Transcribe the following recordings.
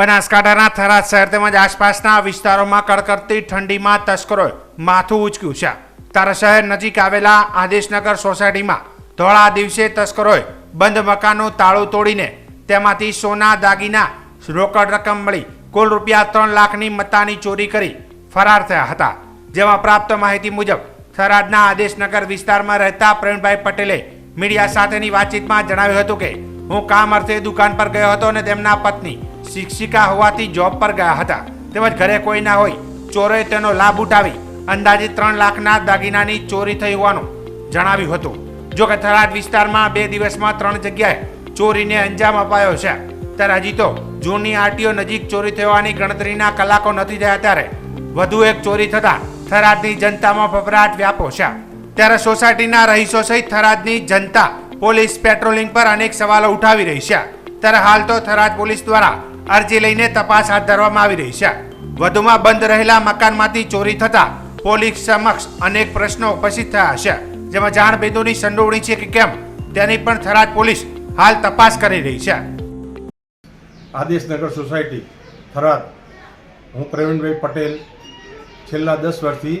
બનાસકાંઠાના થરાદ શહેર તેમજ આસપાસના વિસ્તારોમાં કડકડતી ઠંડીમાં તસ્કરોએ માથું ઉચક્યું છે. તારા શહેર નજીક આવેલા આદેશનગર સોસાયટીમાં ધોળા દિવસે તસ્કરોએ બંધ મકાનનું તાળું તોડીને તેમાંથી સોના, દાગીના, રોકડ રકમ મળી કુલ રૂપિયા ત્રણ લાખની મત્તાની ચોરી કરી ફરાર થયા હતા. જેમાં પ્રાપ્ત માહિતી મુજબ થરાદના આદેશનગર વિસ્તારમાં રહેતા પ્રવીણભાઈ પટેલે મીડિયા સાથેની વાતચીતમાં જણાવ્યું હતું કે, હું કામ અર્થે દુકાન પર ગયો હતો અને તેમના પત્ની શિક્ષિકા હોવાથી જોબ પર ગયા હતા. તેમજ ઘરે કોઈ ના હોય, ચોરોએ તેનો લાભ ઉઠાવી અંદાજે ત્રણ લાખના દાગીનાની ચોરી થઈ હોવાનું જણાવ્યું હતું. જો કે થરાદ વિસ્તારમાં બે દિવસમાં ત્રણ જગ્યાએ ચોરીને અંજામ અપાયો છે. ત્યારે હજી તો જૂની આરટીઓ નજીક ચોરી થવાની ગણતરીના કલાકો નથી થયા ત્યારે વધુ એક ચોરી થતા થરાદની જનતામાં ફફરાટ વ્યાપો છે. ત્યારે સોસાયટીના રહીશો સહિત થરાદની જનતા પોલીસ પેટ્રોલિંગ પર અનેક સવાલો ઉઠાવી રહી છે. ત્યારે હાલ તો થરાદ પોલીસ દ્વારા અરજી લઈને તપાસ હાથ ધરવામાં આવી રહી છે. વધુમાં બંધ રહેલા મકાનમાંથી ચોરી થતા પોલીસ સમક્ષ અનેક પ્રશ્નો ઉપસ્થિત થયા છે. જેમાં જાણભેદોની સંડોવણી છે કે કેમ, તેની પણ થરાદ પોલીસ હાલ તપાસ કરી રહી છે. આદેશનગર સોસાયટી, થરાદ. હું પ્રવીણભાઈ પટેલ છેલ્લા દસ વર્ષથી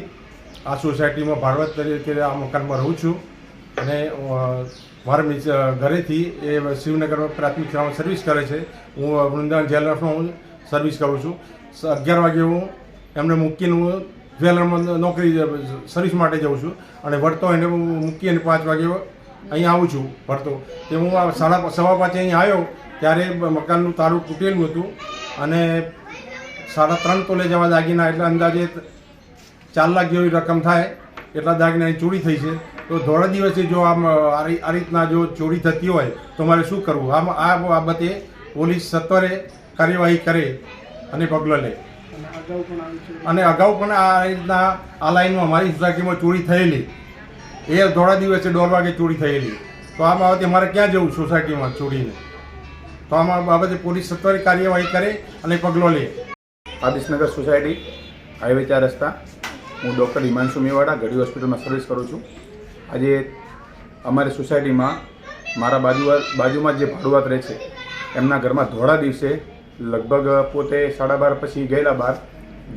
આ સોસાયટીમાં ભાડવત તરીકે આ મકાનમાં રહું છું અને મારા ઘરેથી એ શિવનગરમાં પ્રાથમિક શાળામાં સર્વિસ કરે છે. હું વૃંદાવન જ્વેલર્સમાં હું સર્વિસ કરું છું. અગિયાર વાગે હું એમને મૂકીને હું જ્વેલરમાં નોકરી સર્વિસ માટે જાઉં છું. અને વળતો એને હું મૂકી અને પાંચ વાગે અહીંયા આવું છું, વળતો. તે હું સાડા સવા પાંચે અહીંયા આવ્યો, ત્યારે મકાનનું તારું તૂટેલું હતું. અને સાડા ત્રણ તોલે જેવા દાગીના એટલે અંદાજે ચાર લાખ જેવી રકમ થાય એટલા દાગીનાની ચોરી થઈ છે. તો ધોળા દિવસે જો આમ આ રીતના જો ચોરી થતી હોય, તો મારે શું કરવું? આમ આ બાબતે પોલીસ સત્વરે કાર્યવાહી કરે અને પગલો લે. અને અગાઉ પણ આ રીતના, આ લાઈનમાં અમારી સોસાયટીમાં ચોરી થયેલી. એ ધોળા દિવસે દોઢ વાગે ચોરી થયેલી. તો આ બાબતે મારે ક્યાં જવું સોસાયટીમાં ચોરીને? તો આમાં બાબતે પોલીસ સત્વરે કાર્યવાહી કરે અને પગલો લે. આદિશનગર સોસાયટી, હાઈવે ચાર રસ્તા. હું ડૉક્ટર હિમાંશુ મેવાડા ઘડી હોસ્પિટલમાં સર્વિસ કરું છું. આજે અમારી સોસાયટીમાં મારા બાજુ બાજુમાં જે ભાડુઆત રહે છે, એમના ઘરમાં ધોળા દિવસે લગભગ પોતે સાડા બાર પછી ગયેલા બહાર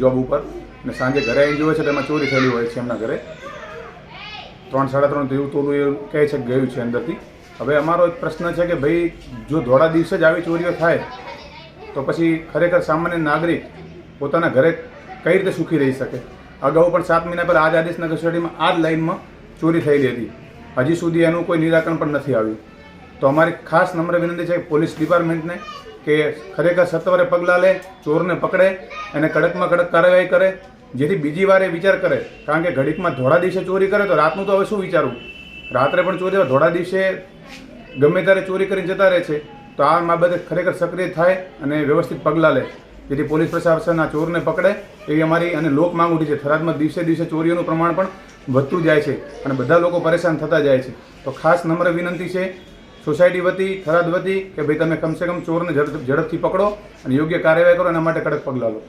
જોબ ઉપર અને સાંજે ઘરે આવીને જોવે છે તો એમાં ચોરી થયેલી હોય છે એમના ઘરે. ત્રણ, સાડા ત્રણ તેવું તોલું એવું કહે છે ગયું છે અંદરથી. હવે અમારો એક પ્રશ્ન છે કે ભાઈ, જો ધોળા દિવસે જ આવી ચોરીઓ થાય, તો પછી ખરેખર સામાન્ય નાગરિક પોતાના ઘરે કઈ રીતે સુખી રહી શકે? અગાઉ પણ સાત મહિના પહેલાં આજ આદેશનગર સોસાયટીમાં આ જ લાઇનમાં ચોરી થયેલી હતી. હજી સુધી એનું કોઈ નિરાકરણ પણ નથી આવ્યું. તો અમારી ખાસ નમ્ર વિનંતી છે પોલીસ ડિપાર્ટમેન્ટને કે ખરેખર સત્વરે પગલાં લે, ચોરને પકડે અને કડકમાં કડક કાર્યવાહી કરે. જેથી બીજી વાર એ વિચાર કરે. કારણ કે ઘડીકમાં ધોળા દિવસે ચોરી કરે તો રાતનું તો હવે શું વિચારવું? રાત્રે પણ ચોરી ધોળા દિવસે ગમે ત્યારે ચોરી કરીને જતા રહે છે. તો આ બાબતે ખરેખર સક્રિય થાય અને વ્યવસ્થિત પગલાં લે. જેથી પોલીસ પ્રશાસન આ ચોરને પકડે એવી અમારી અને લોક માંગ ઉઠી છે. થરાદમાં દિવસે દિવસે ચોરીઓનું પ્રમાણ પણ વધતું જાય છે અને બધા લોકો પરેશાન થતા જાય છે. તો ખાસ નમ્ર વિનંતી છે સોસાયટી વતી, થરાદ વતી કે ભાઈ તમે કમસે કમ ચોરને ઝડપ ઝડપથી પકડો અને યોગ્ય કાર્યવાહી કરો, એના માટે કડક પગલાં લો.